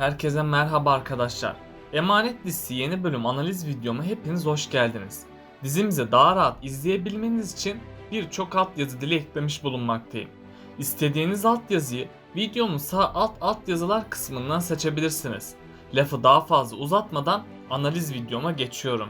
Herkese merhaba arkadaşlar. Emanet dizisi yeni bölüm analiz videoma hepiniz hoş geldiniz. Dizimizi daha rahat izleyebilmeniz için birçok altyazı dili eklemiş bulunmaktayım. İstediğiniz altyazıyı videonun sağ alt altyazılar kısmından seçebilirsiniz. Lafı daha fazla uzatmadan analiz videoma geçiyorum.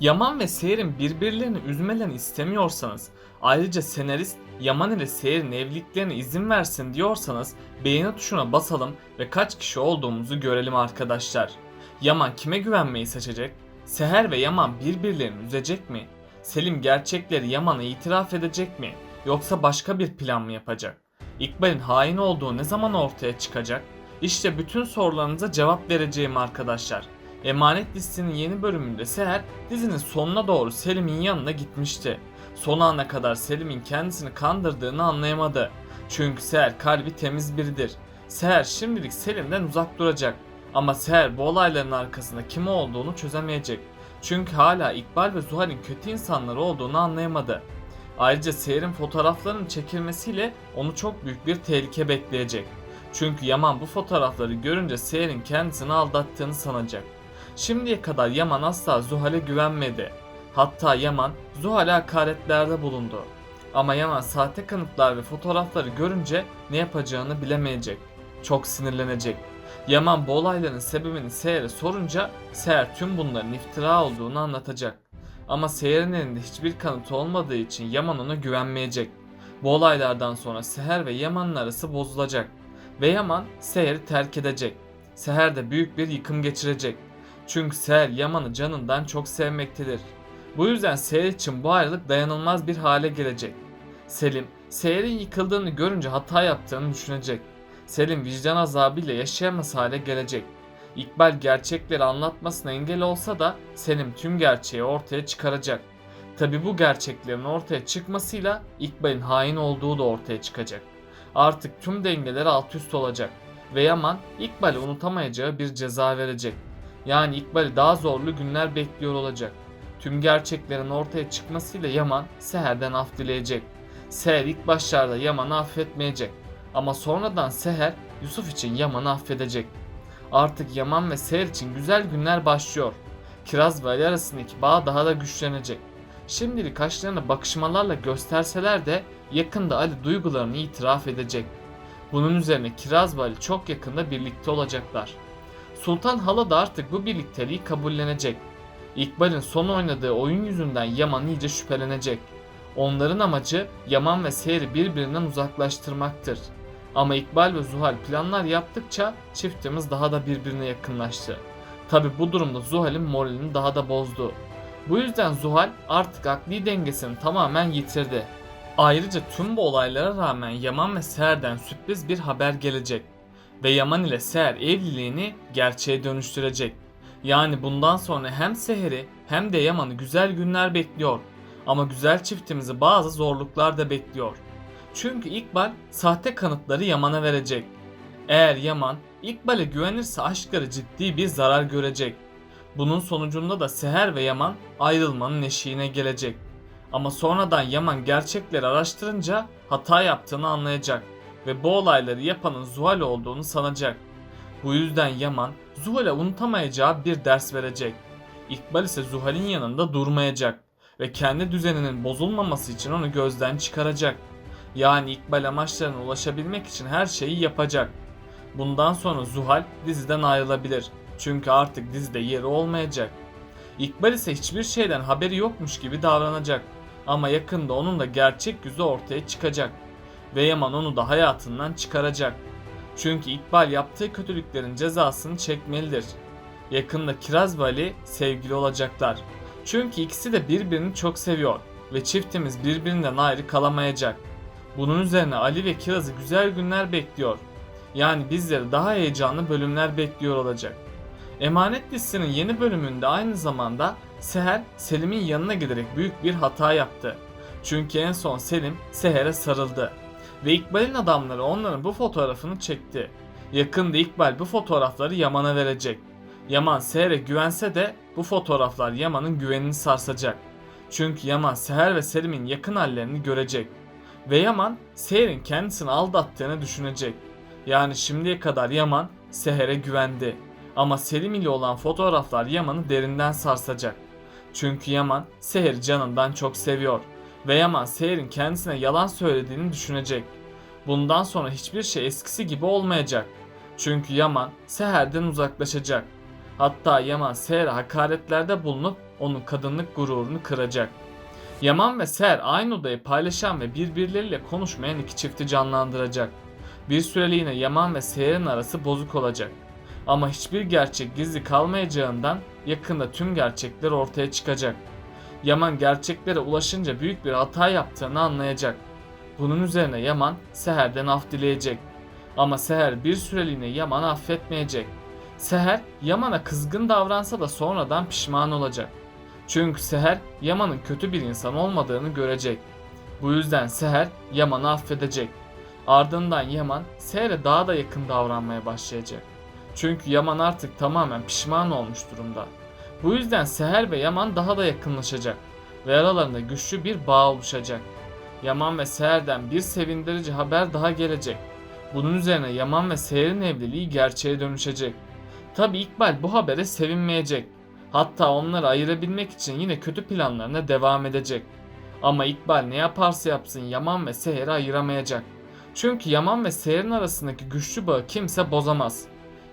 Yaman ve Seher'in birbirlerini üzmelerini istemiyorsanız, ayrıca senarist Yaman ile Seher'in evliliklerine izin versin diyorsanız beğeni tuşuna basalım ve kaç kişi olduğumuzu görelim arkadaşlar. Yaman kime güvenmeyi seçecek? Seher ve Yaman birbirlerini üzecek mi? Selim gerçekleri Yaman'a itiraf edecek mi? Yoksa başka bir plan mı yapacak? İkbal'in hain olduğu ne zaman ortaya çıkacak? İşte bütün sorularınıza cevap vereceğim arkadaşlar. Emanet dizisinin yeni bölümünde Seher dizinin sonuna doğru Selim'in yanına gitmişti. Son ana kadar Selim'in kendisini kandırdığını anlayamadı. Çünkü Seher kalbi temiz biridir. Seher şimdilik Selim'den uzak duracak. Ama Seher bu olayların arkasında kim olduğunu çözemeyecek. Çünkü hala İkbal ve Zuhal'in kötü insanlar olduğunu anlayamadı. Ayrıca Seher'in fotoğraflarının çekilmesiyle onu çok büyük bir tehlike bekleyecek. Çünkü Yaman bu fotoğrafları görünce Seher'in kendisini aldattığını sanacak. Şimdiye kadar Yaman asla Zuhal'e güvenmedi. Hatta Yaman Zuhal'e hakaretlerde bulundu. Ama Yaman sahte kanıtlar ve fotoğrafları görünce ne yapacağını bilemeyecek. Çok sinirlenecek. Yaman bu olayların sebebini Seher'e sorunca Seher tüm bunların iftira olduğunu anlatacak. Ama Seher'in elinde hiçbir kanıt olmadığı için Yaman ona güvenmeyecek. Bu olaylardan sonra Seher ve Yaman'ın arası bozulacak. Ve Yaman Seher'i terk edecek. Seher de büyük bir yıkım geçirecek. Çünkü Seher Yaman'ı canından çok sevmektedir. Bu yüzden Seher için bu ayrılık dayanılmaz bir hale gelecek. Selim, Seher'in yıkıldığını görünce hata yaptığını düşünecek. Selim vicdan azabıyla yaşayamaz hale gelecek. İkbal gerçekleri anlatmasına engel olsa da Selim tüm gerçeği ortaya çıkaracak. Tabi bu gerçeklerin ortaya çıkmasıyla İkbal'in hain olduğu da ortaya çıkacak. Artık tüm dengeler alt üst olacak ve Yaman İkbal'e unutamayacağı bir ceza verecek. Yani İkbal'i daha zorlu günler bekliyor olacak. Tüm gerçeklerin ortaya çıkmasıyla Yaman Seher'den af dileyecek. Seher ilk başlarda Yaman'ı affetmeyecek. Ama sonradan Seher Yusuf için Yaman'ı affedecek. Artık Yaman ve Seher için güzel günler başlıyor. Kiraz ve Ali arasındaki bağ daha da güçlenecek. Şimdilik kaşlarını bakışmalarla gösterseler de yakında Ali duygularını itiraf edecek. Bunun üzerine Kiraz ve Ali çok yakında birlikte olacaklar. Sultan Hala da artık bu birlikteliği kabullenecek. İkbal'in son oynadığı oyun yüzünden Yaman iyice şüphelenecek. Onların amacı Yaman ve Seher'i birbirinden uzaklaştırmaktır. Ama İkbal ve Zuhal planlar yaptıkça çiftimiz daha da birbirine yakınlaştı. Tabi bu durumda Zuhal'in moralini daha da bozdu. Bu yüzden Zuhal artık akli dengesini tamamen yitirdi. Ayrıca tüm bu olaylara rağmen Yaman ve Seher'den sürpriz bir haber gelecek. Ve Yaman ile Seher evliliğini gerçeğe dönüştürecek. Yani bundan sonra hem Seher'i hem de Yaman'ı güzel günler bekliyor. Ama güzel çiftimizi bazı zorluklar da bekliyor. Çünkü İkbal sahte kanıtları Yaman'a verecek. Eğer Yaman İkbal'e güvenirse aşkları ciddi bir zarar görecek. Bunun sonucunda da Seher ve Yaman ayrılmanın eşiğine gelecek. Ama sonradan Yaman gerçekleri araştırınca hata yaptığını anlayacak ve bu olayları yapanın Zuhal olduğunu sanacak. Bu yüzden Yaman Zuhal'e unutamayacağı bir ders verecek. İkbal ise Zuhal'in yanında durmayacak ve kendi düzeninin bozulmaması için onu gözden çıkaracak. Yani İkbal amaçlarına ulaşabilmek için her şeyi yapacak. Bundan sonra Zuhal diziden ayrılabilir. Çünkü artık dizide yeri olmayacak. İkbal ise hiçbir şeyden haberi yokmuş gibi davranacak. Ama yakında onun da gerçek yüzü ortaya çıkacak. Ve Yaman onu da hayatından çıkaracak. Çünkü İkbal yaptığı kötülüklerin cezasını çekmelidir. Yakında Kiraz ve Ali sevgili olacaklar. Çünkü ikisi de birbirini çok seviyor ve çiftimiz birbirinden ayrı kalamayacak. Bunun üzerine Ali ve Kiraz'ı güzel günler bekliyor. Yani bizleri daha heyecanlı bölümler bekliyor olacak. Emanet dizisinin yeni bölümünde aynı zamanda Seher Selim'in yanına giderek büyük bir hata yaptı. Çünkü en son Selim Seher'e sarıldı. Ve İkbal'in adamları onların bu fotoğrafını çekti. Yakında İkbal bu fotoğrafları Yaman'a verecek. Yaman Seher'e güvense de bu fotoğraflar Yaman'ın güvenini sarsacak. Çünkü Yaman Seher ve Selim'in yakın hallerini görecek. Ve Yaman Seher'in kendisini aldattığını düşünecek. Yani şimdiye kadar Yaman Seher'e güvendi. Ama Selim ile olan fotoğraflar Yaman'ı derinden sarsacak. Çünkü Yaman Seher'i canından çok seviyor ve Yaman Seher'in kendisine yalan söylediğini düşünecek. Bundan sonra hiçbir şey eskisi gibi olmayacak. Çünkü Yaman Seher'den uzaklaşacak. Hatta Yaman Seher'e hakaretlerde bulunup onun kadınlık gururunu kıracak. Yaman ve Seher aynı odayı paylaşan ve birbirleriyle konuşmayan iki çifti canlandıracak. Bir süreliğine Yaman ve Seher'in arası bozuk olacak. Ama hiçbir gerçek gizli kalmayacağından yakında tüm gerçekler ortaya çıkacak. Yaman gerçeklere ulaşınca büyük bir hata yaptığını anlayacak. Bunun üzerine Yaman Seher'den af dileyecek. Ama Seher bir süreliğine Yaman'ı affetmeyecek. Seher Yaman'a kızgın davransa da sonradan pişman olacak. Çünkü Seher Yaman'ın kötü bir insan olmadığını görecek. Bu yüzden Seher Yaman'ı affedecek. Ardından Yaman Seher'e daha da yakın davranmaya başlayacak. Çünkü Yaman artık tamamen pişman olmuş durumda. Bu yüzden Seher ve Yaman daha da yakınlaşacak ve aralarında güçlü bir bağ oluşacak. Yaman ve Seher'den bir sevindirici haber daha gelecek. Bunun üzerine Yaman ve Seher'in evliliği gerçeğe dönüşecek. Tabi İkbal bu habere sevinmeyecek. Hatta onları ayırabilmek için yine kötü planlarına devam edecek. Ama İkbal ne yaparsa yapsın Yaman ve Seher'i ayıramayacak. Çünkü Yaman ve Seher'in arasındaki güçlü bağı kimse bozamaz.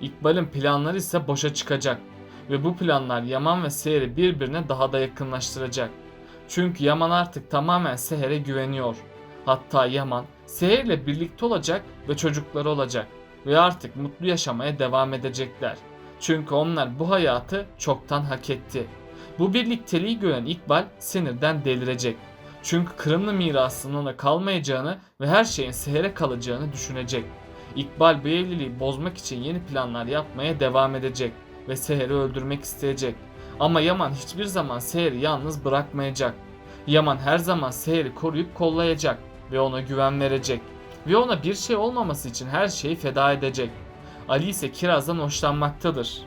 İkbal'in planları ise boşa çıkacak. Ve bu planlar Yaman ve Seher'i birbirine daha da yakınlaştıracak. Çünkü Yaman artık tamamen Seher'e güveniyor. Hatta Yaman Seher'le birlikte olacak ve çocukları olacak. Ve artık mutlu yaşamaya devam edecekler. Çünkü onlar bu hayatı çoktan hak etti. Bu birlikteliği gören İkbal sinirden delirecek. Çünkü Kırımlı mirasının ona kalmayacağını ve her şeyin Seher'e kalacağını düşünecek. İkbal bu evliliği bozmak için yeni planlar yapmaya devam edecek ve Seher'i öldürmek isteyecek. Ama Yaman hiçbir zaman Seher'i yalnız bırakmayacak. Yaman her zaman Seher'i koruyup kollayacak ve ona güven verecek. Ve ona bir şey olmaması için her şeyi feda edecek. Ali ise Kiraz'dan hoşlanmaktadır.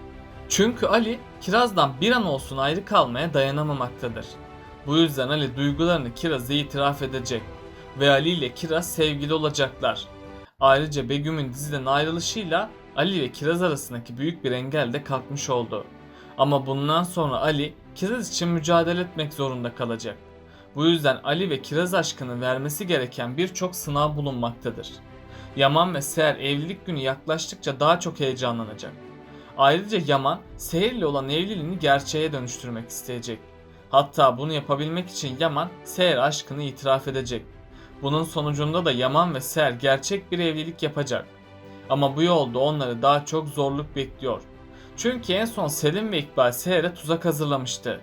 Çünkü Ali Kiraz'dan bir an olsun ayrı kalmaya dayanamamaktadır. Bu yüzden Ali duygularını Kiraz'a itiraf edecek ve Ali ile Kiraz sevgili olacaklar. Ayrıca Begüm'ün diziden ayrılışıyla Ali ve Kiraz arasındaki büyük bir engel de kalkmış oldu. Ama bundan sonra Ali Kiraz için mücadele etmek zorunda kalacak. Bu yüzden Ali ve Kiraz aşkını vermesi gereken birçok sınav bulunmaktadır. Yaman ve Seher evlilik günü yaklaştıkça daha çok heyecanlanacak. Ayrıca Yaman, Seher ile olan evliliğini gerçeğe dönüştürmek isteyecek. Hatta bunu yapabilmek için Yaman, Seher aşkını itiraf edecek. Bunun sonucunda da Yaman ve Seher gerçek bir evlilik yapacak. Ama bu yolda onları daha çok zorluk bekliyor. Çünkü en son Selim ve İkbal Seher'e tuzak hazırlamıştı.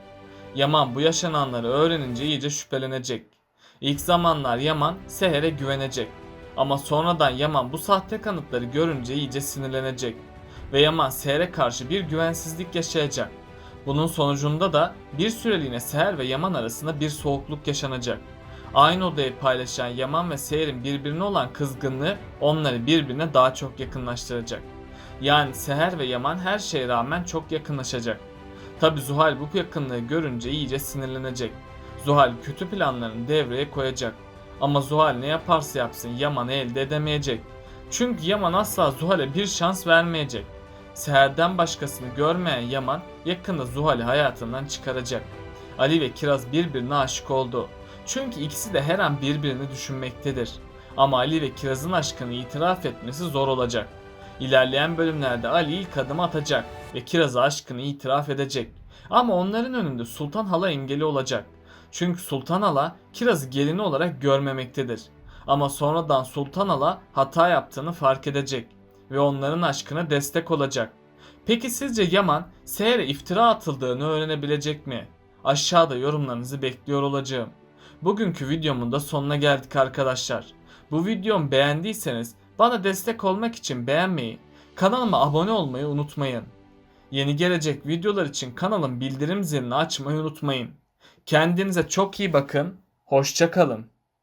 Yaman bu yaşananları öğrenince iyice şüphelenecek. İlk zamanlar Yaman Seher'e güvenecek. Ama sonradan Yaman bu sahte kanıtları görünce iyice sinirlenecek. Ve Yaman Seher'e karşı bir güvensizlik yaşayacak. Bunun sonucunda da bir süreliğine Seher ve Yaman arasında bir soğukluk yaşanacak. Aynı odayı paylaşan Yaman ve Seher'in birbirine olan kızgınlığı onları birbirine daha çok yakınlaştıracak. Yani Seher ve Yaman her şeye rağmen çok yakınlaşacak. Tabi Zuhal bu yakınlığı görünce iyice sinirlenecek. Zuhal kötü planlarını devreye koyacak. Ama Zuhal ne yaparsa yapsın Yaman'ı elde edemeyecek. Çünkü Yaman asla Zuhal'e bir şans vermeyecek. Seher'den başkasını görmeyen Yaman yakında Zuhal'i hayatından çıkaracak. Ali ve Kiraz birbirine aşık oldu. Çünkü ikisi de her an birbirini düşünmektedir. Ama Ali ve Kiraz'ın aşkını itiraf etmesi zor olacak. İlerleyen bölümlerde Ali ilk adımı atacak ve Kiraz'a aşkını itiraf edecek. Ama onların önünde Sultan Hala engeli olacak. Çünkü Sultan Hala Kiraz'ı gelini olarak görmemektedir. Ama sonradan Sultan Hala hata yaptığını fark edecek ve onların aşkına destek olacak. Peki sizce Yaman Seher'e iftira atıldığını öğrenebilecek mi? Aşağıda yorumlarınızı bekliyor olacağım. Bugünkü videomun da sonuna geldik arkadaşlar. Bu videomu beğendiyseniz bana destek olmak için beğenmeyi, kanalıma abone olmayı unutmayın. Yeni gelecek videolar için kanalın bildirim zilini açmayı unutmayın. Kendinize çok iyi bakın. Hoşçakalın.